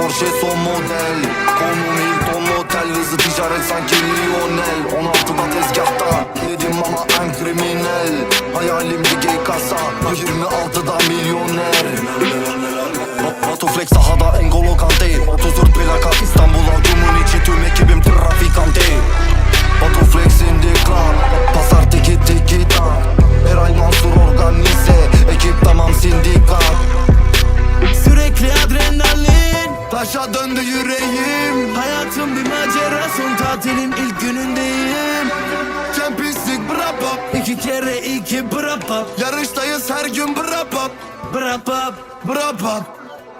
Porsche son model Konum Hilton Motel Hızlı ticaret sanki Lionel. 16'da tezgahta Yedim ama en kriminal. Hayalim bir kasa 26'da milyoner. Ba- Batu Flex sahada Engolo Kante 34 plaka İstanbul'a Cumun döndü yüreğim. Hayatım bir macera son tatilim ilk günündeyim. Champions League brabap İki kere iki brapap Yarıştayız her gün brabap Brapap Brabap